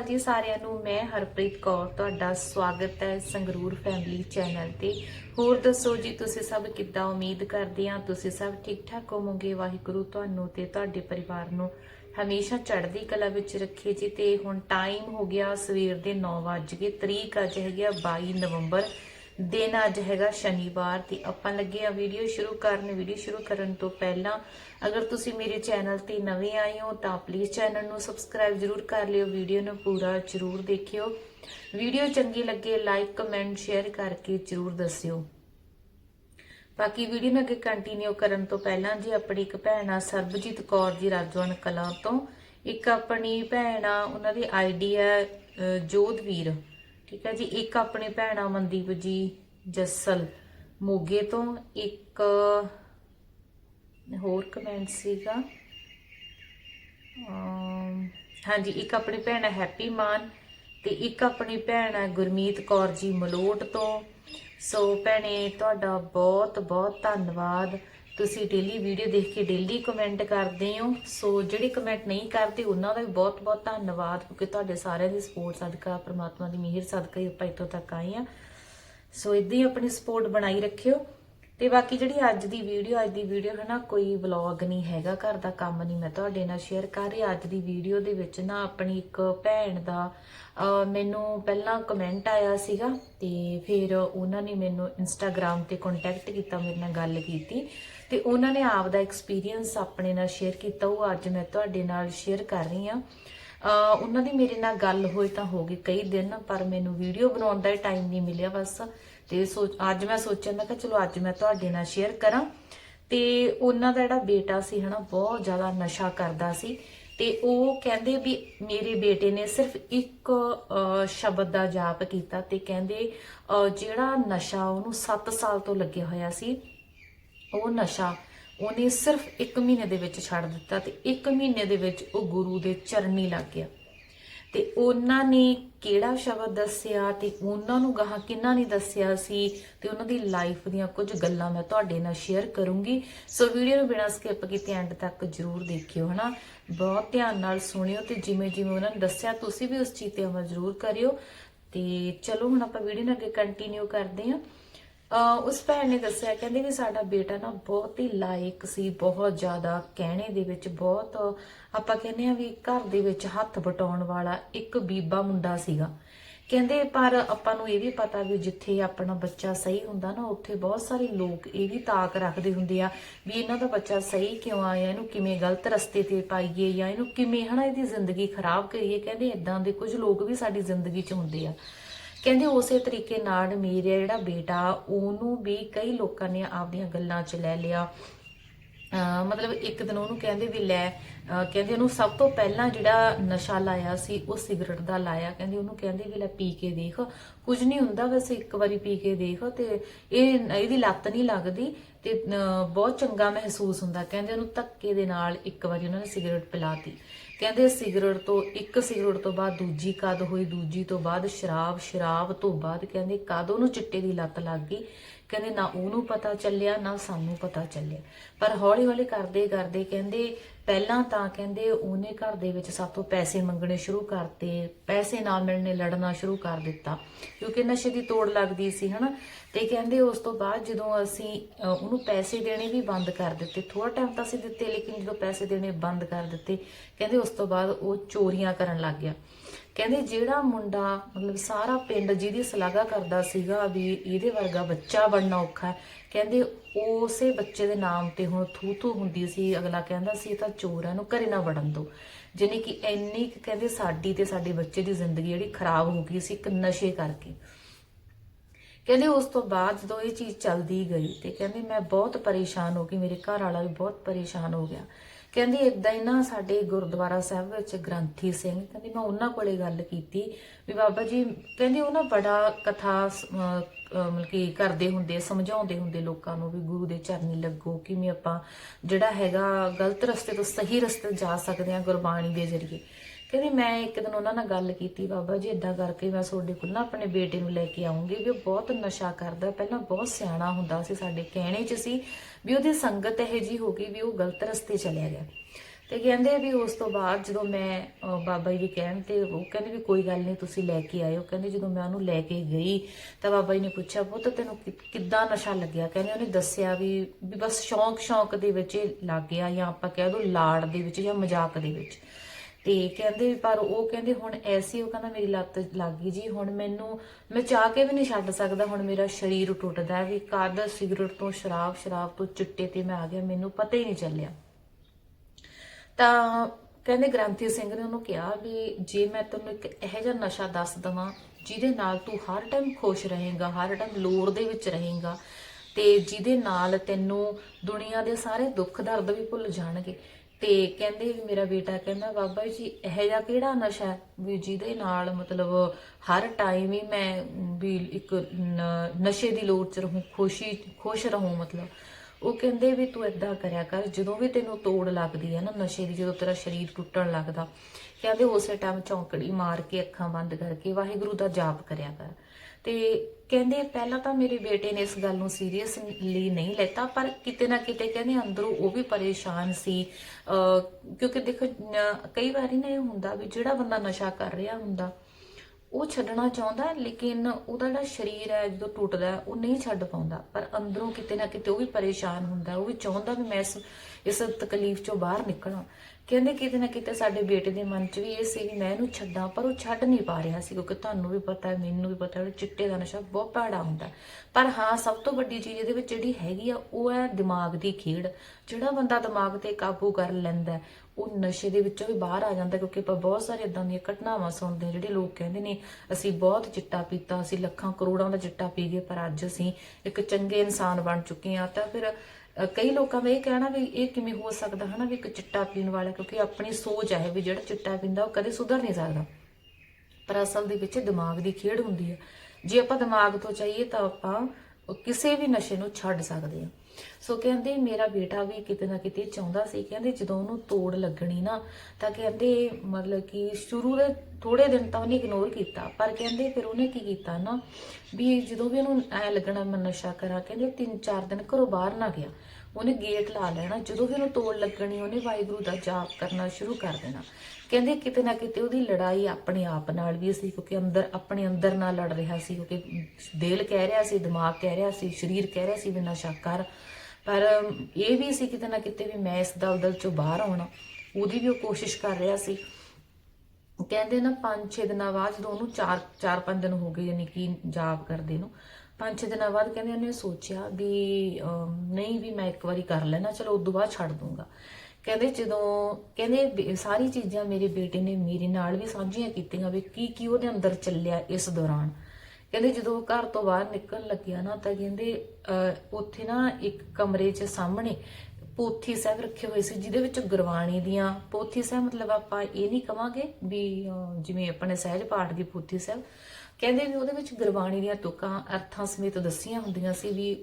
ਅਕਾਲ ਜੀ ਸਾਰਿਆਂ ਨੂੰ ਮੈਂ ਹਰਪ੍ਰੀਤ ਕੌਰ, ਤੁਹਾਡਾ ਸਵਾਗਤ ਹੈ ਸੰਗਰੂਰ ਫੈਮਿਲੀ ਚੈਨਲ ਤੇ। ਹੋਰ ਦੱਸੋ ਜੀ, ਤੁਸੀਂ ਸਭ ਕਿੱਦਾਂ ਉਮੀਦ ਕਰਦੇ ਆ ਤੁਸੀਂ ਸਭ ਠੀਕ ਠਾਕ ਹੋਵੋਗੇ? ਵਾਹਿਗੁਰੂ ਤੁਹਾਨੂੰ ਤੇ ਤੁਹਾਡੇ ਪਰਿਵਾਰ ਨੂੰ ਹਮੇਸ਼ਾ ਚੜ੍ਹਦੀ ਕਲਾ ਵਿੱਚ ਰੱਖੇ ਜੀ। ਤੇ ਹੁਣ ਟਾਈਮ ਹੋ ਗਿਆ ਸਵੇਰ ਦੇ 9 ਵਜ ਗਏ, ਤਰੀਕ ਅੱਜ ਹੈਗੀ ਆ 22 ਨਵੰਬਰ। ਦਿਨ ਅੱਜ ਹੈਗਾ ਸ਼ਨੀਵਾਰ ਤੇ ਆਪਾਂ ਲੱਗੇ ਆ ਵੀਡੀਓ ਸ਼ੁਰੂ ਕਰਨ। ਵੀਡੀਓ ਸ਼ੁਰੂ ਕਰਨ ਤੋਂ ਪਹਿਲਾਂ ਅਗਰ ਤੁਸੀਂ ਮੇਰੇ ਚੈਨਲ ਤੇ ਨਵੇਂ ਆਏ ਹੋ ਤਾਂ ਪਲੀਜ਼ ਚੈਨਲ ਨੂੰ ਸਬਸਕ੍ਰਾਈਬ ਜਰੂਰ ਕਰ ਲਿਓ। ਵੀਡੀਓ ਨੂੰ ਪੂਰਾ ਜਰੂਰ ਦੇਖਿਓ। ਵੀਡੀਓ ਚੰਗੀ ਲੱਗੇ ਲਾਈਕ ਕਮੈਂਟ ਸ਼ੇਅਰ ਕਰਕੇ ਜਰੂਰ ਦੱਸਿਓ। ਬਾਕੀ ਵੀਡੀਓ ਨੂੰ ਅੱਗੇ ਕੰਟੀਨਿਊ ਕਰਨ ਤੋਂ ਪਹਿਲਾਂ ਜੀ ਆਪਣੀ ਇੱਕ ਭੈਣ ਆ ਸਰਬਜੀਤ ਕੌਰ ਜੀ ਰਾਜਵਾਨ ਕਲਾਂ ਤੋਂ। ਇੱਕ ਆਪਣੀ ਭੈਣ ਆ, ਉਹਨਾਂ ਦੀ ਆਈਡੀ ਹੈ ਜੋਧਵੀਰ। ਠੀਕ ਹੈ ਜੀ, ਇੱਕ ਆਪਣੀ ਭੈਣ ਆ ਮਨਦੀਪ ਜੀ ਜੱਸਲ ਮੋਗੇ ਤੋਂ, ਇੱਕ ਹੋਰ ਕਮੈਂਟ ਸੀਗਾ। ਹਾਂਜੀ, ਇੱਕ ਆਪਣੀ ਭੈਣ ਹੈ ਹੈਪੀ ਮਾਨ ਤੇ ਇੱਕ ਆਪਣੀ ਭੈਣ ਹੈ ਗੁਰਮੀਤ ਕੌਰ ਜੀ ਮਲੋਟ ਤੋਂ। ਸੋ ਭੈਣੇ, ਤੁਹਾਡਾ ਬਹੁਤ ਬਹੁਤ ਧੰਨਵਾਦ। ਤੁਸੀਂ ਡੇਲੀ ਵੀਡੀਓ ਦੇਖ ਕੇ ਡੇਲੀ ਕਮੈਂਟ ਕਰਦੇ ਹੋ। ਸੋ ਜਿਹੜੇ ਕਮੈਂਟ ਨਹੀਂ ਕਰਦੇ, ਉਹਨਾਂ ਦਾ ਵੀ ਬਹੁਤ ਬਹੁਤ ਧੰਨਵਾਦ, ਕਿਉਂਕਿ ਤੁਹਾਡੇ ਸਾਰਿਆਂ ਦੀ ਸਪੋਰਟ ਸਦਕਾ, ਪ੍ਰਮਾਤਮਾ ਦੀ ਮਿਹਰ ਸਦਕਾ ਹੀ ਆਪਾਂ ਇੱਥੋਂ ਤੱਕ ਆਏ ਆ ਸੋ ਇਦਾਂ ਹੀ ਆਪਣੀ ਸਪੋਰਟ ਬਣਾਈ ਰੱਖਿਓ। ਤੇ ਬਾਕੀ ਜਿਹੜੀ ਅੱਜ ਦੀ ਵੀਡੀਓ, ਅੱਜ ਦੀ ਵੀਡੀਓ ਹੈ ਨਾ ਕੋਈ ਵਲੌਗ ਨਹੀਂ ਹੈਗਾ, ਘਰ ਦਾ ਕੰਮ ਨਹੀਂ ਮੈਂ ਤੁਹਾਡੇ ਨਾਲ ਸ਼ੇਅਰ ਕਰ ਰਹੀ। ਅੱਜ ਦੀ ਵੀਡੀਓ ਦੇ ਵਿੱਚ ਨਾ ਆਪਣੀ ਇੱਕ ਭੈਣ ਦਾ ਮੈਨੂੰ ਪਹਿਲਾਂ ਕਮੈਂਟ ਆਇਆ ਸੀਗਾ ਤੇ ਫਿਰ ਉਹਨਾਂ ਨੇ ਮੈਨੂੰ ਇੰਸਟਾਗ੍ਰam ਤੇ ਕੰਟੈਕਟ ਕੀਤਾ, ਮੇਰੇ ਨਾਲ ਗੱਲ ਕੀਤੀ ਤੇ ਉਹਨਾਂ ਨੇ ਆਪ ਦਾ ਐਕਸਪੀਰੀਅੰਸ ਆਪਣੇ ਨਾਲ ਸ਼ੇਅਰ ਕੀਤਾ, ਉਹ ਅੱਜ ਮੈਂ ਤੁਹਾਡੇ ਨਾਲ ਸ਼ੇਅਰ ਕਰ ਰਹੀ ਹਾਂ। ਉਹਨਾਂ ਦੀ ਮੇਰੇ ਨਾਲ ਗੱਲ ਹੋਈ ਤਾਂ ਹੋ ਗਈ ਕਈ ਦਿਨ, ਪਰ ਮੈਨੂੰ ਵੀਡੀਓ ਬਣਾਉਣ ਦਾ ਟਾਈਮ ਨਹੀਂ ਮਿਲਿਆ ਬਸ। ਤੇ ਸੋਚ ਅੱਜ ਮੈਂ ਸੋਚਿਆ, ਮੈਂ ਕਿਹਾ ਚਲੋ ਅੱਜ ਮੈਂ ਤੁਹਾਡੇ ਨਾਲ ਸ਼ੇਅਰ ਕਰਾਂ। ਤੇ ਉਹਨਾਂ ਦਾ ਜਿਹੜਾ ਬੇਟਾ ਸੀ ਹਨਾ, ਬਹੁਤ ਜ਼ਿਆਦਾ ਨਸ਼ਾ ਕਰਦਾ ਸੀ। ਤੇ ਉਹ ਕਹਿੰਦੇ ਵੀ ਮੇਰੇ ਬੇਟੇ ਨੇ ਸਿਰਫ ਇੱਕ ਸ਼ਬਦ ਦਾ ਜਾਪ ਕੀਤਾ ਤੇ ਕਹਿੰਦੇ ਜਿਹੜਾ ਨਸ਼ਾ ਉਹਨੂੰ 7 ਸਾਲ ਤੋਂ ਲੱਗਿਆ ਹੋਇਆ ਸੀ, ਉਹ ਨਸ਼ਾ ਉਹਨੇ ਸਿਰਫ 1 ਮਹੀਨੇ ਦੇ ਵਿੱਚ ਛੱਡ ਦਿੱਤਾ ਤੇ 1 ਮਹੀਨੇ ਦੇ ਵਿੱਚ ਉਹ ਗੁਰੂ ਦੇ ਚਰਨੀ ਲੱਗ ਗਿਆ। ਤੇ ਉਹਨਾਂ ਨੇ ਕਿਹੜਾ ਸ਼ਬਦ ਦੱਸਿਆ ਤੇ ਉਹਨਾਂ ਨੂੰ ਗਾਹ ਕਿੰਨਾ ਨਹੀਂ ਦੱਸਿਆ ਸੀ ਤੇ ਉਹਨਾਂ ਦੀ ਲਾਈਫ ਦੀਆਂ ਕੁਝ ਗੱਲਾਂ ਮੈਂ ਤੁਹਾਡੇ ਨਾਲ ਸ਼ੇਅਰ ਕਰੂੰਗੀ। ਸੋ ਵੀਡੀਓ ਨੂੰ ਬਿਨਾਂ ਸਕਿਪ ਕੀਤੇ ਐਂਡ ਤੱਕ ਜਰੂਰ ਦੇਖਿਓ, ਹਨਾ? ਬਹੁਤ ਧਿਆਨ ਨਾਲ ਸੁਣਿਓ ਤੇ ਜਿਵੇਂ ਜਿਵੇਂ ਉਹਨਾਂ ਨੇ ਦੱਸਿਆ, ਤੁਸੀਂ ਵੀ ਉਸ ਚੀਜ਼ ਤੇ ਅਮਲ ਜਰੂਰ ਕਰਿਓ। ਤੇ ਚਲੋ, ਹੁਣ ਆਪਾਂ ਵੀਡੀਓ ਨੂੰ ਅੱਗੇ ਕੰਟੀਨਿਊ ਕਰਦੇ ਹਾਂ। ਉਸ ਭੈਣ ਨੇ ਦੱਸਿਆ, ਕਹਿੰਦੇ ਵੀ ਸਾਡਾ ਬੇਟਾ ਨਾ ਬਹੁਤ ਹੀ ਲਾਇਕ ਸੀ, ਬਹੁਤ ਜ਼ਿਆਦਾ ਕਹਿਣੇ ਦੇ ਵਿੱਚ, ਬਹੁਤ ਆਪਾਂ ਕਹਿੰਦੇ ਆ ਵੀ ਘਰ ਦੇ ਵਿੱਚ ਹੱਥ ਵਟਾਉਣ ਵਾਲਾ ਇੱਕ ਬੀਬਾ ਮੁੰਡਾ ਸੀਗਾ। ਕਹਿੰਦੇ ਪਰ ਆਪਾਂ ਨੂੰ ਇਹ ਵੀ ਪਤਾ ਵੀ ਜਿੱਥੇ ਆਪਣਾ ਬੱਚਾ ਸਹੀ ਹੁੰਦਾ ਨਾ, ਉੱਥੇ ਬਹੁਤ ਸਾਰੇ ਲੋਕ ਇਹ ਵੀ ਤਾਕ ਰੱਖਦੇ ਹੁੰਦੇ ਆ ਵੀ ਇਹਨਾਂ ਦਾ ਬੱਚਾ ਸਹੀ ਕਿਉਂ ਆਇਆ ਇਹਨੂੰ ਕਿਵੇਂ ਗਲਤ ਰਸਤੇ ਤੇ ਪਾਈਏ, ਜਾਂ ਇਹਨੂੰ ਕਿਵੇਂ ਹਨਾ ਇਹਦੀ ਜ਼ਿੰਦਗੀ ਖਰਾਬ ਕਰੀਏ। ਕਹਿੰਦੇ ਇਦਾਂ ਦੇ ਕੁਝ ਲੋਕ ਵੀ ਸਾਡੀ ਜ਼ਿੰਦਗੀ 'ਚ ਹੁੰਦੇ ਆ। ਕਹਿੰਦੇ ਉਸੇ ਤਰੀਕੇ ਨਾਲ ਮੇਰੇ ਜਿਹੜਾ ਬੇਟਾ, ਉਹਨੂੰ ਵੀ ਕਈ ਲੋਕਾਂ ਨੇ ਆਪਦੀਆਂ ਗੱਲਾਂ 'ਚ ਲੈ ਲਿਆ। ਮਤਲਬ ਇੱਕ ਦਿਨ ਉਹਨੂੰ ਕਹਿੰਦੇ ਵੀ ਲੈ ਕਹਿੰਦੇ ਉਹਨੂੰ ਸਭ ਤੋਂ ਪਹਿਲਾਂ ਜਿਹੜਾ ਨਸ਼ਾ ਲਾਇਆ ਸੀ, ਉਹ ਸਿਗਰਟ ਦਾ ਲਾਇਆ। ਕਹਿੰਦੇ ਉਹਨੂੰ ਕਹਿੰਦੇ ਵੀ ਲੈ ਪੀ ਕੇ ਦੇਖ। ਕੁਝ ਨਹੀਂ ਹੁੰਦਾ ਵੈਸੇ, ਇੱਕ ਵਾਰੀ ਪੀ ਕੇ ਦੇਖ ਤੇ ਇਹ ਇਹਦੀ ਲੱਤ ਨਹੀਂ ਲੱਗਦੀ ਤੇ, ਅਹ ਬਹੁਤ ਚੰਗਾ ਮਹਿਸੂਸ ਹੁੰਦਾ। ਕਹਿੰਦੇ ਉਹਨੂੰ ਧੱਕੇ ਦੇ ਨਾਲ ਇੱਕ ਵਾਰੀ ਉਹਨਾਂ ਨੇ ਸਿਗਰਟ ਪਿਲਾਤੀ। ਕਹਿੰਦੇ ਸਿਗਰਟ ਤੋਂ, ਇੱਕ ਸਿਗਰਟ ਤੋਂ ਬਾਅਦ ਦੂਜੀ ਕਦ ਹੋਈ, ਦੂਜੀ ਤੋਂ ਬਾਅਦ ਸ਼ਰਾਬ ਸ਼ਰਾਬ ਤੋਂ ਬਾਅਦ ਕਹਿੰਦੇ ਕਦ ਉਹਨੂੰ ਚਿੱਟੇ ਦੀ ਲੱਤ ਲੱਗ ਗਈ। ਕਹਿੰਦੇ ਨਾ ਉਹਨੂੰ ਪਤਾ ਚੱਲਿਆ, ਨਾ ਸਾਨੂੰ ਪਤਾ ਚੱਲਿਆ। ਪਰ ਹੌਲੀ ਹੌਲੀ ਕਰਦੇ ਕਰਦੇ ਕਹਿੰਦੇ ਪਹਿਲਾਂ ਤਾਂ ਕਹਿੰਦੇ ਉਹਨੇ ਘਰ ਦੇ ਵਿੱਚ ਸਭ ਤੋਂ ਪੈਸੇ ਮੰਗਣੇ ਸ਼ੁਰੂ ਕਰਤੇ, ਪੈਸੇ ਨਾ ਮਿਲਣੇ ਲੜਨਾ ਸ਼ੁਰੂ ਕਰ ਦਿੱਤਾ। ਕਿਉਂਕਿ ਨਸ਼ੇ ਦੀ ਤੋੜ ਲੱਗਦੀ ਸੀ, ਹਨਾ? ਤੇ ਕਹਿੰਦੇ ਉਸ ਤੋਂ ਬਾਅਦ ਜਦੋਂ ਅਸੀਂ ਉਹਨੂੰ ਪੈਸੇ ਦੇਣੇ ਵੀ ਬੰਦ ਕਰ ਦਿੱਤੇ ਥੋੜਾ ਟਾਈਮ ਤਾਂ ਅਸੀਂ ਦਿੱਤੇ, ਲੇਕਿਨ ਜਦੋਂ ਪੈਸੇ ਦੇਣੇ ਬੰਦ ਕਰ ਦਿੱਤੇ, ਕਹਿੰਦੇ ਉਸ ਤੋਂ ਬਾਅਦ ਉਹ ਚੋਰੀਆਂ ਕਰਨ ਲੱਗ ਗਿਆ। ਕਹਿੰਦੇ ਜਿਹੜਾ ਮੁੰਡਾ, ਮਤਲਬ ਸਾਰਾ ਪਿੰਡ ਜਿਹਦੀ ਸਲਾਗਾ ਕਰਦਾ ਸੀਗਾ ਵੀ ਇਹਦੇ ਵਰਗਾ ਬੱਚਾ ਬਣਨਾ ਔਖਾ ਕਹਿੰਦੇ ਉਸੇ ਬੱਚੇ ਦੇ ਨਾਮ ਤੇ ਹੁਣ ਥੂ ਥੂ ਹੁੰਦੀ ਸੀ, ਅਗਲਾ ਕਹਿੰਦਾ ਸੀ ਇਹ ਤਾਂ ਚੋਰ ਹੈ, ਇਹਨੂੰ ਘਰੇ ਨਾ ਵੜਨ ਦੋ ਜਾਣੀ ਕਿ ਇੰਨੀ ਕੁ ਕਹਿੰਦੇ ਸਾਡੀ ਤੇ ਸਾਡੇ ਬੱਚੇ ਦੀ ਜ਼ਿੰਦਗੀ ਜਿਹੜੀ ਖਰਾਬ ਹੋ ਗਈ ਸੀ ਇੱਕ ਨਸ਼ੇ ਕਰਕੇ। ਕਹਿੰਦੇ ਉਸ ਤੋਂ ਬਾਅਦ ਜਦੋਂ ਇਹ ਚੀਜ਼ ਚੱਲਦੀ ਗਈ ਤੇ ਕਹਿੰਦੇ ਮੈਂ ਬਹੁਤ ਪਰੇਸ਼ਾਨ ਹੋ ਗਈ, ਮੇਰੇ ਘਰ ਵਾਲਾ ਵੀ ਬਹੁਤ ਪਰੇਸ਼ਾਨ ਹੋ ਗਿਆ। ਕਹਿੰਦੇ ਇਦਾਂ ਹੀ ਨਾ ਸਾਡੇ ਗੁਰਦੁਆਰਾ ਸਾਹਿਬ ਵਿੱਚ ਗ੍ਰੰਥੀ ਸਿੰਘ, ਕਹਿੰਦੇ ਮੈਂ ਉਹਨਾਂ ਕੋਲੇ ਗੱਲ ਕੀਤੀ ਵੀ ਬਾਬਾ ਜੀ, ਕਹਿੰਦੇ ਉਹ ਨਾ ਬੜਾ ਕਥਾ ਅਹ, ਮਤਲਬ ਕਿ ਕਰਦੇ ਹੁੰਦੇ, ਸਮਝਾਉਂਦੇ ਹੁੰਦੇ ਲੋਕਾਂ ਨੂੰ ਵੀ ਗੁਰੂ ਦੇ ਚਰਨੀ ਲੱਗੋ, ਕਿਵੇਂ ਆਪਾਂ ਜਿਹੜਾ ਹੈਗਾ ਗਲਤ ਰਸਤੇ ਤੋਂ ਸਹੀ ਰਸਤੇ ਜਾ ਸਕਦੇ ਹਾਂ ਗੁਰਬਾਣੀ ਦੇ ਜ਼ਰੀਏ। ਕਹਿੰਦੀ ਮੈਂ ਇੱਕ ਦਿਨ ਉਹਨਾਂ ਨਾਲ ਗੱਲ ਕੀਤੀ ਬਾਬਾ ਜੀ ਇਦਾਂ ਕਰਕੇ ਮੈਂ ਤੁਹਾਡੇ ਕੋਲ ਨਾ ਆਪਣੇ ਬੇਟੇ ਨੂੰ ਲੈ ਕੇ ਆਉਂਗੀ ਵੀ ਉਹ ਬਹੁਤ ਨਸ਼ਾ ਕਰਦਾ, ਪਹਿਲਾਂ ਬਹੁਤ ਸਿਆਣਾ ਹੁੰਦਾ ਸੀ, ਸਾਡੇ ਕਹਿਣੇ 'ਚ ਸੀ ਵੀ ਉਹਦੀ ਸੰਗਤ ਇਹੋ ਜੀ ਹੋ ਗਈ ਵੀ ਉਹ ਗਲਤ ਰਸਤੇ ਚਲਿਆ ਗਿਆ। ਤੇ ਕਹਿੰਦੇ ਵੀ ਉਸ ਤੋਂ ਬਾਅਦ ਜਦੋਂ ਮੈਂ ਬਾਬਾ ਜੀ ਦੇ ਕਹਿਣ ਤੇ ਉਹ ਕਹਿੰਦੇ ਵੀ ਕੋਈ ਗੱਲ ਨਹੀਂ, ਤੁਸੀਂ ਲੈ ਕੇ ਆਇਓ। ਕਹਿੰਦੇ ਜਦੋਂ ਮੈਂ ਉਹਨੂੰ ਲੈ ਕੇ ਗਈ ਤਾਂ ਬਾਬਾ ਜੀ ਨੇ ਪੁੱਛਿਆ, ਪੁੱਤ ਤੈਨੂੰ ਕਿੱਦਾਂ ਨਸ਼ਾ ਲੱਗਿਆ? ਕਹਿੰਦੇ ਉਹਨੇ ਦੱਸਿਆ ਵੀ ਵੀ ਬਸ ਸ਼ੌਂਕ ਸ਼ੌਂਕ ਦੇ ਵਿੱਚ ਇਹ ਲੱਗ ਗਿਆ ਜਾਂ ਆਪਾਂ ਕਹਿ ਦੋ ਲਾੜ ਦੇ ਵਿੱਚ ਜਾਂ ਮਜ਼ਾਕ ਦੇ ਵਿੱਚ। ਤੇ ਕਹਿੰਦੇ ਪਰ ਉਹ ਕਹਿੰਦੇ ਹੁਣ ਐਸੀ, ਉਹ ਕਹਿੰਦਾ ਮੇਰੀ ਲੱਤ ਲੱਗ ਗਈ ਜੀ, ਹੁਣ ਮੈਨੂੰ, ਮੈਂ ਚਾਹ ਕੇ ਵੀ ਨਹੀਂ ਛੱਡ ਸਕਦਾ, ਹੁਣ ਮੇਰਾ ਸਰੀਰ ਟੁੱਟਦਾ ਵੀ ਕਦ ਸਿਗਰਟ ਤੋਂ ਸ਼ਰਾਬ ਸ਼ਰਾਬ ਤੋਂ ਚਿੱਟੇ ਤੇ ਮੈਂ ਆ ਗਿਆ, ਮੈਨੂੰ ਪਤਾ ਹੀ ਨਹੀਂ ਚੱਲਿਆ। ਤਾਂ ਕਹਿੰਦੇ ਗ੍ਰੰਥੀ ਸਿੰਘ ਨੇ ਉਹਨੂੰ ਕਿਹਾ ਵੀ ਜੇ ਮੈਂ ਤੈਨੂੰ ਇੱਕ ਇਹੋ ਜਿਹਾ ਨਸ਼ਾ ਦੱਸ ਦਵਾਂ, ਜਿਹਦੇ ਨਾਲ ਤੂੰ ਹਰ ਟਾਈਮ ਖੁਸ਼ ਰਹੇਂਗਾ, ਹਰ ਟਾਈਮ ਲੋੜ ਦੇ ਵਿੱਚ ਰਹੇਂਗਾ, ਤੇ ਜਿਹਦੇ ਨਾਲ ਤੈਨੂੰ ਦੁਨੀਆ ਦੇ ਸਾਰੇ ਦੁੱਖ ਦਰਦ ਵੀ ਭੁੱਲ ਜਾਣਗੇ ਤੇ ਕਹਿੰਦੇ ਵੀ ਮੇਰਾ ਬੇਟਾ ਕਹਿੰਦਾ, ਬਾਬਾ ਜੀ, ਇਹੋ ਜਿਹਾ ਕਿਹੜਾ ਨਸ਼ਾ ਹੈ? ਵੀ ਜਿਹਦੇ ਨਾਲ ਮਤਲਬ ਹਰ ਟਾਈਮ ਹੀ ਮੈਂ ਵੀ ਇੱਕ ਨਸ਼ੇ ਦੀ ਲੋੜ ਚ ਰਹੂੰ, ਖੁਸ਼ੀ, ਖੁਸ਼ ਰਹੂੰ ਮਤਲਬ। ਉਹ ਕਹਿੰਦੇ ਵੀ ਤੂੰ ਏਦਾਂ ਕਰਿਆ ਕਰ, ਜਦੋਂ ਵੀ ਤੈਨੂੰ ਤੋੜ ਲੱਗਦੀ ਹੈ ਨਾ ਨਸ਼ੇ ਦੀ, ਜਦੋਂ ਤੇਰਾ ਸਰੀਰ ਟੁੱਟਣ ਲੱਗਦਾ, ਕਹਿੰਦੇ ਉਸੇ ਟਾਈਮ ਚੌਂਕੜੀ ਮਾਰ ਕੇ ਅੱਖਾਂ ਬੰਦ ਕਰਕੇ ਵਾਹਿਗੁਰੂ ਦਾ ਜਾਪ ਕਰਿਆ ਕਰ। ਤੇ ਕਹਿੰਦੇ ਪਹਿਲਾਂ ਤਾਂ ਮੇਰੇ ਬੇਟੇ ਨੇ ਇਸ ਗੱਲ ਨੂੰ ਸੀਰੀਅਸਲੀ ਨਹੀਂ ਲੈਤਾ, ਪਰ ਕਿਤੇ ਨਾ ਕਿਤੇ ਕਹਿੰਦੇ ਅੰਦਰੋਂ ਉਹ ਵੀ ਪਰੇਸ਼ਾਨ ਸੀ। ਕਿਉਂਕਿ ਦੇਖੋ ਕਈ ਵਾਰੀ ਨਾ ਇਹ ਹੁੰਦਾ ਵੀ ਜਿਹੜਾ ਬੰਦਾ ਨਸ਼ਾ ਕਰ ਰਿਹਾ ਹੁੰਦਾ, ਉਹ ਛੱਡਣਾ ਚਾਹੁੰਦਾ, ਲੇਕਿਨ ਉਹਦਾ ਜਿਹੜਾ ਸਰੀਰ ਹੈ, ਜਦੋਂ ਟੁੱਟਦਾ ਉਹ ਨਹੀਂ ਛੱਡ ਪਾਉਂਦਾ। ਪਰ ਅੰਦਰੋਂ ਕਿਤੇ ਨਾ ਕਿਤੇ ਉਹ ਵੀ ਪਰੇਸ਼ਾਨ ਹੁੰਦਾ, ਉਹ ਵੀ ਚਾਹੁੰਦਾ ਵੀ ਮੈਂ ਇਸ ਇਸ ਤਕਲੀਫ ਚੋਂ ਬਾਹਰ ਨਿਕਲਾਂ। ਕਹਿੰਦੇ ਕਿਤੇ ਨਾ ਕਿਤੇ ਸਾਡੇ ਬੇਟੇ ਦੇ ਮਨ 'ਚ ਵੀ ਇਹ ਸੀ ਵੀ ਮੈਂ ਇਹਨੂੰ ਛੱਡਾਂ, ਪਰ ਉਹ ਛੱਡ ਨਹੀਂ ਪਾ ਰਿਹਾ ਸੀ, ਕਿਉਂਕਿ ਤੁਹਾਨੂੰ ਵੀ ਪਤਾ ਹੈ, ਮੈਨੂੰ ਵੀ ਪਤਾ ਹੈ ਚਿੱਟੇ ਦਾ ਨਸ਼ਾ ਬਹੁਤ ਭੈੜਾ ਹੁੰਦਾ ਪਰ ਹਾਂ, ਸਭ ਤੋਂ ਵੱਡੀ ਚੀਜ਼ ਇਹਦੇ ਵਿੱਚ ਜਿਹੜੀ ਹੈਗੀ ਆ, ਉਹ ਹੈ ਦਿਮਾਗ ਦੀ ਖੇਡ। ਜਿਹੜਾ ਬੰਦਾ ਦਿਮਾਗ ਤੇ ਕਾਬੂ ਕਰ ਲੈਂਦਾ ਉਹ ਨਸ਼ੇ ਦੇ ਵਿੱਚੋਂ ਵੀ ਬਾਹਰ ਆ ਜਾਂਦਾ ਕਿਉਂਕਿ ਆਪਾਂ ਬਹੁਤ ਸਾਰੇ ਇਦਾਂ ਦੀਆਂ ਘਟਨਾਵਾਂ ਸੁਣਦੇ ਹਾਂ, ਜਿਹੜੇ ਲੋਕ ਕਹਿੰਦੇ ਨੇ, ਅਸੀਂ ਬਹੁਤ ਚਿੱਟਾ ਪੀਤਾ, ਅਸੀਂ ਲੱਖਾਂ ਕਰੋੜਾਂ ਦਾ ਚਿੱਟਾ ਪੀ ਗਏ, ਪਰ ਅੱਜ ਅਸੀਂ ਇੱਕ ਚੰਗੇ ਇਨਸਾਨ ਬਣ ਚੁੱਕੇ ਹਾਂ, ਤਾਂ ਫਿਰ ਕਈ ਲੋਕਾਂ ਦਾ ਇਹ ਕਹਿਣਾ ਵੀ ਇਹ ਕਿਵੇਂ ਹੋ ਸਕਦਾ ਹਨਾ ਵੀ ਇੱਕ ਚਿੱਟਾ ਪੀਣ ਵਾਲਾ, ਕਿਉਂਕਿ ਆਪਣੀ ਸੋਚ ਹੈ ਵੀ ਜਿਹੜਾ ਚਿੱਟਾ ਪੀਂਦਾ ਉਹ ਕਦੇ ਸੁਧਰ ਨਹੀਂ ਸਕਦਾ। ਪਰ ਅਸਲ ਦੇ ਵਿੱਚ ਦਿਮਾਗ ਦੀ ਖੇਡ ਹੁੰਦੀ ਹੈ। ਜੇ ਆਪਾਂ ਦਿਮਾਗ ਤੋਂ ਚਾਹੀਏ ਤਾਂ ਆਪਾਂ ਕਿਸੇ ਵੀ ਨਸ਼ੇ ਨੂੰ ਛੱਡ ਸਕਦੇ ਹਾਂ। ਸੋ ਕਹਿੰਦੇ ਮੇਰਾ ਬੇਟਾ ਵੀ ਕਿਤੇ ਨਾ ਕਿਤੇ ਚਾਹੁੰਦਾ ਸੀ, ਕਹਿੰਦੇ ਜਦੋਂ ਉਹਨੂੰ ਤੋੜ ਲੱਗਣੀ ਨਾ ਤਾਂ ਕਹਿੰਦੇ ਮਤਲਬ ਕਿ ਸ਼ੁਰੂ ਦੇ ਥੋੜੇ ਦਿਨ ਤਾਂ ਉਹਨੇ ਇਗਨੋਰ ਕੀਤਾ, ਪਰ ਕਹਿੰਦੇ ਫਿਰ ਉਹਨੇ ਕੀ ਕੀਤਾ ਨਾ, ਵੀ ਜਦੋਂ ਵੀ ਉਹਨੂੰ ਐ ਲੱਗਣਾ ਮੈਂ ਨਸ਼ਾ ਕਰਾਂ, ਕਹਿੰਦੇ 3-4 ਦਿਨ ਘਰੋਂ ਬਾਹਰ ਨਾ ਗਿਆ। ਉਹਨੇ ਗੇਟ ਲਾ ਲੈਣਾ, ਜਦੋਂ ਵੀ ਉਹਨੂੰ ਤੋੜ ਲੱਗਣੀ, ਉਹਨੇ ਵਾਹਿਗੁਰੂ ਦਾ ਜਾਪ ਕਰਨਾ ਸ਼ੁਰੂ ਕਰ ਦੇਣਾ। ਕਹਿੰਦੇ ਕਿਤੇ ਨਾ ਕਿਤੇ ਉਹਦੀ ਲੜਾਈ ਆਪਣੇ ਆਪ ਨਾਲ ਵੀ ਸੀ, ਕਿਉਂਕਿ ਅੰਦਰ, ਆਪਣੇ ਅੰਦਰ ਨਾਲ ਲੜ ਰਿਹਾ ਸੀ, ਕਿਉਂਕਿ ਦਿਲ ਕਹਿ ਰਿਹਾ ਸੀ, ਦਿਮਾਗ ਕਹਿ ਰਿਹਾ ਸੀ, ਸਰੀਰ ਕਹਿ ਰਿਹਾ ਸੀ ਵੀ ਨਸ਼ਾ ਕਰ। ਪਰ ਇਹ ਵੀ ਸੀ ਕਿਤੇ ਨਾ ਕਿਤੇ ਵੀ ਮੈਂ ਇਸ ਦਲਦਲ ਚੋਂ ਬਾਹਰ ਆਉਣਾ। ਉਹਦੀ ਵੀ ਉਹ ਕੋਸ਼ਿਸ਼ ਕਰ ਰਿਹਾ ਸੀ। ਕਹਿੰਦੇ ਨਾ 5-6 ਦਿਨਾਂ ਬਾਅਦ ਜਦੋਂ ਉਹਨੂੰ 4 4-5 ਦਿਨ ਹੋ ਗਏ ਯਾਨੀ ਕਿ ਜਾਪ ਕਰਦੇ ਨੂੰ 5-6 ਦਿਨਾਂ ਬਾਅਦ ਕਹਿੰਦੇ ਉਹਨੇ ਸੋਚਿਆ ਵੀ ਨਹੀਂ ਵੀ ਮੈਂ ਇੱਕ ਵਾਰੀ ਕਰ ਲੈਣਾ ਚਲੋ ਉਦੋਂ ਬਾਅਦ ਛੱਡ ਦੂੰਗਾ। ਕਹਿੰਦੇ ਜਦੋਂ ਕਹਿੰਦੇ ਸਾਰੀ ਚੀਜ਼ਾਂ ਮੇਰੇ ਬੇਟੇ ਨੇ ਮੇਰੇ ਨਾਲ ਵੀ ਸਾਂਝੀਆਂ ਕੀਤੀਆਂ ਵੀ ਕੀ ਕੀ ਉਹਦੇ ਅੰਦਰ ਚੱਲਿਆ ਇਸ ਦੌਰਾਨ। ਕਹਿੰਦੇ ਜਦੋਂ ਘਰ ਤੋਂ ਬਾਹਰ ਨਿਕਲਣ ਲੱਗਿਆ ਨਾ ਤਾਂ ਕਹਿੰਦੇ ਅਹ, ਉੱਥੇ ਨਾ ਇੱਕ ਕਮਰੇ 'ਚ ਸਾਹਮਣੇ ਪੋਥੀ ਸਾਹਿਬ ਰੱਖੇ ਹੋਏ ਸੀ, ਜਿਹਦੇ ਵਿੱਚ ਗੁਰਬਾਣੀ ਦੀਆਂ ਪੋਥੀ ਸਾਹਿਬ, ਮਤਲਬ ਆਪਾਂ ਇਹ ਨਹੀਂ ਕਵਾਂਗੇ ਵੀ ਜਿਵੇਂ ਆਪਣੇ ਸਹਿਜ ਪਾਠ ਦੀ ਪੋਥੀ ਸਾਹਿਬ, ਕਹਿੰਦੇ ਵੀ ਉਹਦੇ ਵਿੱਚ ਗੁਰਬਾਣੀ ਦੀਆਂ ਤੁਕਾਂ, ਅਰਥਾਂ ਸਮੇਤ ਦੱਸੀਆਂ ਹੁੰਦੀਆਂ ਸੀ ਵੀ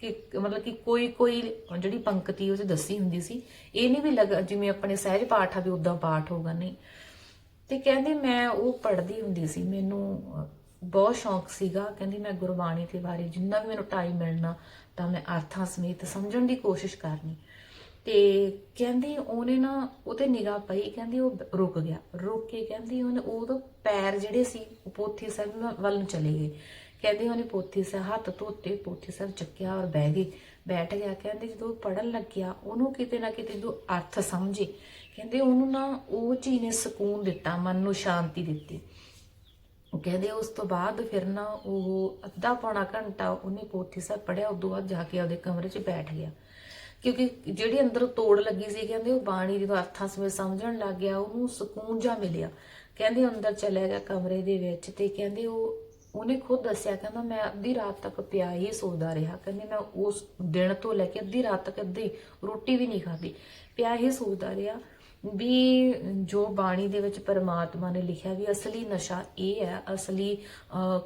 ਕਿ ਮਤਲਬ ਕਿ ਕੋਈ ਕੋਈ ਜਿਹੜੀ ਪੰਕਤੀ ਉਹ 'ਚ ਦੱਸੀ ਹੁੰਦੀ ਸੀ, ਇਹ ਨਹੀਂ ਵੀ ਲੱਗ, ਜਿਵੇਂ ਆਪਣੇ ਸਹਿਜ ਪਾਠ ਆ ਵੀ ਉਦਾਂ ਪਾਠ ਹੋਗਾ ਨਹੀਂ। ਤੇ ਕਹਿੰਦੇ ਮੈਂ ਉਹ ਪੜ੍ਹਦੀ ਹੁੰਦੀ ਸੀ, ਮੈਨੂੰ ਬਹੁਤ ਸ਼ੌਂਕ ਸੀਗਾ। ਕਹਿੰਦੀ ਮੈਂ ਗੁਰਬਾਣੀ ਦੇ ਬਾਰੇ ਜਿੰਨਾ ਵੀ ਮੈਨੂੰ ਟਾਈਮ ਮਿਲਣਾ, ਤਾਂ ਮੈਂ ਅਰਥਾਂ ਸਮੇਤ ਸਮਝਣ ਦੀ ਕੋਸ਼ਿਸ਼ ਕਰਨੀ। ਤੇ ਕਹਿੰਦੀ ਉਹਨੇ ਨਾ ਉਹਤੇ ਨਿਗਾਹ ਪਈ, ਕਹਿੰਦੀ ਉਹ ਰੁਕ ਗਿਆ। ਰੁਕ ਕੇ ਕਹਿੰਦੀ ਉਹਨੇ ਉਹਦੋਂ ਪੈਰ ਜਿਹੜੇ ਸੀ, ਉਹ ਪੋਥੀ ਸਾਹਿਬ ਵੱਲ ਨੂੰ ਚਲੇ ਗਏ। ਕਹਿੰਦੀ ਉਹਨੇ ਪੋਥੀ ਸਾਹਿਬ ਹੱਥ ਧੋਤੇ ਪੋਥੀ ਸਾਹਿਬ ਚੱਕਿਆ ਔਰ ਬਹਿ ਗਈ ਬੈਠ ਗਿਆ, ਕਹਿੰਦੇ ਜਦੋਂ ਪੜਨ ਲੱਗਿਆ, ਉਹਨੂੰ ਕਿਤੇ ਨਾ ਕਿਤੇ ਜੋ ਅਰਥ ਸਮਝੇ। ਕਹਿੰਦੇ ਉਹਨੂੰ ਨਾ ਉਹ ਚੀਜ਼ ਨੇ ਸਕੂਨ ਦਿੱਤਾ, ਮਨ ਨੂੰ ਸ਼ਾਂਤੀ ਦਿੱਤੀ। ਉਹ ਕਹਿੰਦੇ ਉਸ ਤੋਂ ਬਾਅਦ ਫਿਰ ਨਾ ਉਹ ਅੱਧਾ ਪੌਣਾ ਘੰਟਾ ਉਹਨੇ ਪੋਥੀ ਸਾਹਿਬ ਪੜਿਆ ਉਦੋਂ ਬਾਅਦ ਜਾ ਕੇ ਉਹਦੇ ਕਮਰੇ 'ਚ ਬੈਠ ਗਿਆ। ਕਿਉਂਕਿ ਜਿਹੜੀ ਅੰਦਰ ਤੋੜ ਲੱਗੀ ਸੀ, ਕਹਿੰਦੇ ਉਹ ਬਾਣੀ ਜਦੋਂ ਅਰਥਾਂ ਸਮੇਂ ਸਮਝਣ ਲੱਗ ਗਿਆ, ਉਹਨੂੰ ਸਕੂਨ ਜਾ ਮਿਲਿਆ। ਕਹਿੰਦੇ ਅੰਦਰ ਚਲਿਆ ਗਿਆ ਕਮਰੇ ਦੇ ਵਿੱਚ ਤੇ ਕਹਿੰਦੇ ਉਹ, ਉਹਨੇ ਖੁਦ ਦੱਸਿਆ, ਕਹਿੰਦਾ ਮੈਂ ਅੱਧੀ ਰਾਤ ਤੱਕ ਪਿਆ ਹੀ ਸੋਦਾ ਰਿਹਾ। ਕਹਿੰਦੇ ਮੈਂ ਉਸ ਦਿਨ ਤੋਂ ਲੈ ਕੇ ਅੱਧੀ ਰਾਤ ਤੱਕ ਅੱਧੀ ਰੋਟੀ ਵੀ ਨਹੀਂ ਖਾਧੀ, ਪਿਆ ਹੀ ਸੋਦਾ ਰਿਹਾ। ਵੀ ਜੋ ਬਾਣੀ ਦੇ ਵਿੱਚ ਪਰਮਾਤਮਾ ਨੇ ਲਿਖਿਆ ਵੀ ਅਸਲੀ ਨਸ਼ਾ ਇਹ ਹੈ, ਅਸਲੀ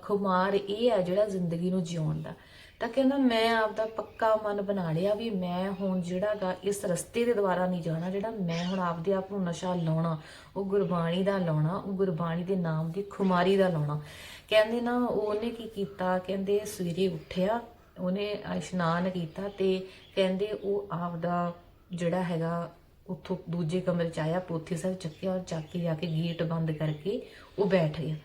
ਖੁਮਾਰ ਇਹ ਹੈ ਜਿਹੜਾ ਜ਼ਿੰਦਗੀ ਨੂੰ ਜਿਉਣ ਦਾ। ਤਾਂ ਕਹਿੰਦਾ ਮੈਂ ਆਪਦਾ ਪੱਕਾ ਮਨ ਬਣਾ ਲਿਆ ਵੀ ਮੈਂ ਹੁਣ ਜਿਹੜਾਗਾ ਇਸ ਰਸਤੇ ਦੇ ਦੁਆਰਾ ਨਹੀਂ ਜਾਣਾ, ਜਿਹੜਾ ਮੈਂ ਹੁਣ ਆਪਦੇ ਆਪ ਨੂੰ ਨਸ਼ਾ ਲਾਉਣਾ, ਉਹ ਗੁਰਬਾਣੀ ਦਾ ਲਾਉਣਾ, ਉਹ ਗੁਰਬਾਣੀ ਦੇ ਨਾਮ ਦੀ ਖੁਮਾਰੀ ਦਾ ਲਾਉਣਾ। ਕਹਿੰਦੇ ਨਾ ਉਹਨੇ ਕੀ ਕੀਤਾ, ਕਹਿੰਦੇ ਸਵੇਰੇ ਉੱਠਿਆ, ਉਹਨੇ ਇਸ਼ਨਾਨ ਕੀਤਾ ਤੇ ਕਹਿੰਦੇ ਉਹ ਆਪਦਾ ਜਿਹੜਾ ਹੈਗਾ ਉੱਥੋਂ ਦੂਜੇ ਕਮਰੇ ਚ ਆਇਆ, ਪੋਥੀ ਸਾਹਿਬ ਚੱਕਿਆ ਔਰ ਚੱਕ ਕੇ ਜਾ ਕੇ ਗੇਟ ਬੰਦ ਕਰਕੇ ਉਹ ਬੈਠ ਗਿਆ।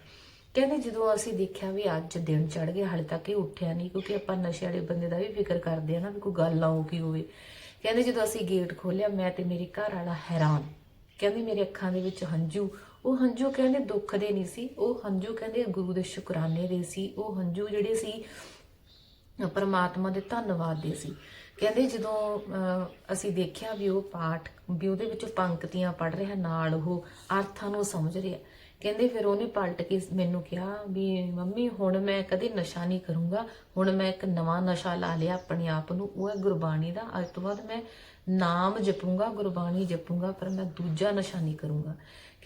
ਕਹਿੰਦੇ ਜਦੋਂ ਅਸੀਂ ਦੇਖਿਆ ਵੀ ਅੱਜ ਦਿਨ ਚੜ ਗਿਆ, ਹਾਲੇ ਤੱਕ ਇਹ ਉੱਠਿਆ ਨਹੀਂ, ਕਿਉਂਕਿ ਆਪਾਂ ਨਸ਼ੇ ਵਾਲੇ ਬੰਦੇ ਦਾ ਵੀ ਫਿਕਰ ਕਰਦੇ ਆ ਨਾ ਵੀ ਕੋਈ ਗੱਲ ਨਾ ਹੋ ਗਈ ਹੋਵੇ। ਕਹਿੰਦੇ ਜਦੋਂ ਅਸੀਂ ਗੇਟ ਖੋਲਿਆ ਮੈਂ ਤੇ ਮੇਰੇ ਘਰ ਵਾਲਾ ਹੈਰਾਨ। ਕਹਿੰਦੇ ਮੇਰੇ ਅੱਖਾਂ ਦੇ ਵਿੱਚ ਹੰਝੂ। ਉਹ ਹੰਝੂ ਕਹਿੰਦੇ ਦੁੱਖ ਦੇ ਨਹੀਂ ਸੀ, ਉਹ ਹੰਝੂ ਕਹਿੰਦੇ ਗੁਰੂ ਦੇ ਸ਼ੁਕਰਾਨੇ ਦੇ ਸੀ। ਉਹ ਹੰਝੂ ਜਿਹੜੇ ਸੀ ਪਰਮਾਤਮਾ ਦੇ ਧੰਨਵਾਦ ਦੇ ਸੀ। ਕਹਿੰਦੇ ਜਦੋਂ ਅਹ, ਅਸੀਂ ਦੇਖਿਆ ਵੀ ਉਹ ਪਾਠ ਵੀ ਉਹਦੇ ਵਿੱਚ ਪੰਕਤੀਆਂ ਪੜ ਰਿਹਾ ਨਾਲ ਉਹ ਅਰਥਾਂ ਨੂੰ ਸਮਝ ਰਿਹਾ। ਕਹਿੰਦੇ ਫਿਰ ਉਹਨੇ ਪਲਟ ਕੇ ਮੈਨੂੰ ਕਿਹਾ ਵੀ ਮੰਮੀ ਹੁਣ ਮੈਂ ਕਦੇ ਨਸ਼ਾ ਨਹੀਂ ਕਰੂੰਗਾ। ਹੁਣ ਮੈਂ ਇੱਕ ਨਵਾਂ ਨਸ਼ਾ ਲਾ ਲਿਆ ਆਪਣੇ ਆਪ ਨੂੰ। ਉਹ ਹੈ ਗੁਰਬਾਣੀ ਦਾ। ਅੱਜ ਤੋਂ ਬਾਅਦ ਮੈਂ ਨਾਮ ਜਪੂੰਗਾ ਗੁਰਬਾਣੀ ਜਪੂੰਗਾ ਪਰ ਮੈਂ ਦੂਜਾ ਨਸ਼ਾ ਨਹੀਂ ਕਰੂੰਗਾ।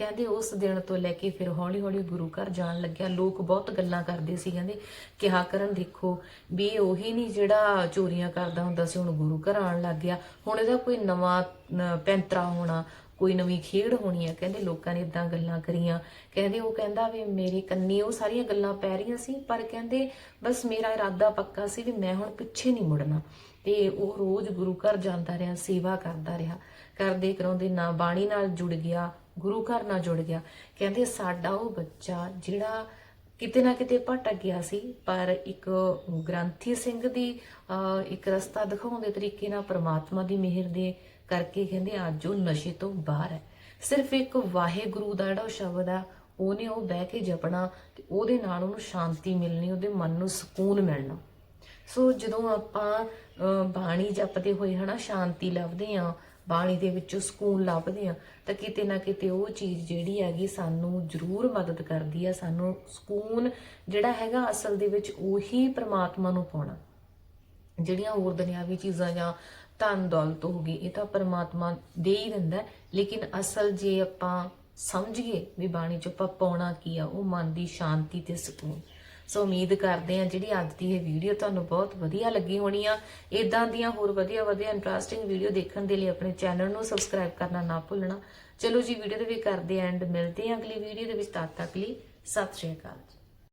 ਕਹਿੰਦੇ ਉਸ ਦਿਨ ਤੋਂ ਲੈ ਕੇ ਫਿਰ ਹੌਲੀ ਹੌਲੀ ਗੁਰੂ ਘਰ ਜਾਣ ਲੱਗਿਆ। ਲੋਕ ਬਹੁਤ ਗੱਲਾਂ ਕਰਦੇ ਸੀ, ਕਹਿੰਦੇ ਕਿਹਾ ਕਰਨ ਦੇਖੋ ਵੀ ਇਹ ਉਹੀ ਨਹੀਂ ਜਿਹੜਾ ਚੋਰੀਆਂ ਕਰਦਾ ਹੁੰਦਾ ਸੀ, ਹੁਣ ਗੁਰੂ ਘਰ ਆਉਣ ਲੱਗ ਗਿਆ। ਹੁਣ ਇਹਦਾ ਕੋਈ ਨਵਾਂ ਪੈਂਤਰਾ ਹੋਣਾ, ਕੋਈ ਨਵੀਂ ਖੇਡ ਹੋਣੀ ਆ, ਕਹਿੰਦੇ ਲੋਕਾਂ ਨੇ ਇਦਾਂ ਗੱਲਾਂ ਕਰੀਆਂ। ਕਹਿੰਦੇ ਉਹ ਕਹਿੰਦਾ ਵੀ ਮੇਰੇ ਕੰਨੀ, ਉਹ ਸਾਰੀਆਂ ਗੱਲਾਂ ਪੈ ਰਹੀਆਂ ਸੀ, ਪਰ ਕਹਿੰਦੇ ਬਸ ਮੇਰਾ ਇਰਾਦਾ ਪੱਕਾ ਸੀ ਵੀ ਮੈਂ ਹੁਣ ਪਿੱਛੇ ਨਹੀਂ ਮੁੜਨਾ। ਤੇ ਉਹ ਰੋਜ਼ ਗੁਰੂ ਘਰ ਜਾਂਦਾ ਰਿਹਾ, ਸੇਵਾ ਕਰਦਾ ਰਿਹਾ। ਕਰਦੇ ਕਰਾਉਂਦੇ ਨਾ ਬਾਣੀ ਨਾਲ ਜੁੜ ਗਿਆ ਗੁਰੂ ਘਰ ਨਾਲ ਜੁੜ ਗਿਆ। ਕਹਿੰਦੇ ਸਾਡਾ ਉਹ ਬੱਚਾ ਜਿਹੜਾ ਕਿਤੇ ਨਾ ਕਿਤੇ ਭਟਕ ਗਿਆ ਸੀ ਪਰ ਇੱਕ ਗ੍ਰੰਥੀ ਸਿੰਘ ਦੀ ਅਹ, ਇੱਕ ਰਸਤਾ ਦਿਖਾਉਣ ਦੇ ਤਰੀਕੇ ਨਾਲ ਪ੍ਰਮਾਤਮਾ ਦੀ ਮਿਹਰ ਦੇ ਕਰਕੇ ਕਹਿੰਦੇ ਅੱਜ ਉਹ ਨਸ਼ੇ ਤੋਂ ਬਾਹਰ ਹੈ। ਸਿਰਫ ਇੱਕ ਵਾਹਿਗੁਰੂ ਦਾ ਜਿਹੜਾ ਉਹ ਸ਼ਬਦ ਆ ਉਹਨੇ ਉਹ ਬਹਿ ਕੇ ਜਪਣਾ ਤੇ ਉਹਦੇ ਨਾਲ ਉਹਨੂੰ ਸ਼ਾਂਤੀ ਮਿਲਣੀ ਉਹਦੇ ਮਨ ਨੂੰ ਸਕੂਨ ਮਿਲਣਾ। ਸੋ ਜਦੋਂ ਆਪਾਂ ਅਹ, ਬਾਣੀ ਜਪਦੇ ਹੋਏ ਹਨਾ ਸ਼ਾਂਤੀ ਲੱਭਦੇ ਆ ਬਾਣੀ ਦੇ ਵਿੱਚੋਂ ਸਕੂਨ ਲੱਭਦੇ ਆ ਤਾਂ ਕਿਤੇ ਨਾ ਕਿਤੇ ਉਹ ਚੀਜ਼ ਜਿਹੜੀ ਹੈਗੀ ਸਾਨੂੰ ਜ਼ਰੂਰ ਮਦਦ ਕਰਦੀ ਆ, ਸਾਨੂੰ ਸਕੂਨ ਜਿਹੜਾ ਹੈਗਾ ਅਸਲ ਦੇ ਵਿੱਚ ਉਹੀ ਪ੍ਰਮਾਤਮਾ ਨੂੰ ਪਾਉਣਾ। ਜਿਹੜੀਆਂ ਹੋਰ ਦੁਨਿਆਵੀ ਚੀਜ਼ਾਂ ਜਾਂ ਧਨ ਦੌਲਤ ਹੋ ਗਈ, ਇਹ ਤਾਂ ਪਰਮਾਤਮਾ ਦੇ ਹੀ ਦਿੰਦਾ ਲੇਕਿਨ ਅਸਲ ਜੇ ਆਪਾਂ ਸਮਝੀਏ ਵੀ ਬਾਣੀ ਚ ਆਪਾਂ ਪਾਉਣਾ ਕੀ ਆ, ਉਹ ਮਨ ਦੀ ਸ਼ਾਂਤੀ ਤੇ ਸਕੂਨ। ਸੋ ਉਮੀਦ ਕਰਦੇ ਹਾਂ ਜਿਹੜੀ ਅੱਜ ਦੀ ਇਹ ਵੀਡੀਓ ਤੁਹਾਨੂੰ ਬਹੁਤ ਵਧੀਆ ਲੱਗੀ ਹੋਣੀ ਆ। ਇਦਾਂ ਦੀਆਂ ਹੋਰ ਵਧੀਆ ਵਧੀਆ ਇੰਟਰਸਟਿੰਗ ਵੀਡੀਓ ਦੇਖਣ ਦੇ ਲਈ ਆਪਣੇ ਚੈਨਲ ਨੂੰ ਸਬਸਕ੍ਰਾਈਬ ਕਰਨਾ ਨਾ ਭੁੱਲਣਾ। ਚਲੋ ਜੀ ਵੀਡੀਓ ਦੇ ਵੀ ਕਰਦੇ ਐਂਡ ਮਿਲਦੇ ਹਾਂ ਅਗਲੀ ਵੀਡੀਓ ਦੇ ਵਿੱਚ। ਤਦ ਤੱਕ ਲਈ ਸਤਿ ਸ਼੍ਰੀ ਅਕਾਲ ਜੀ।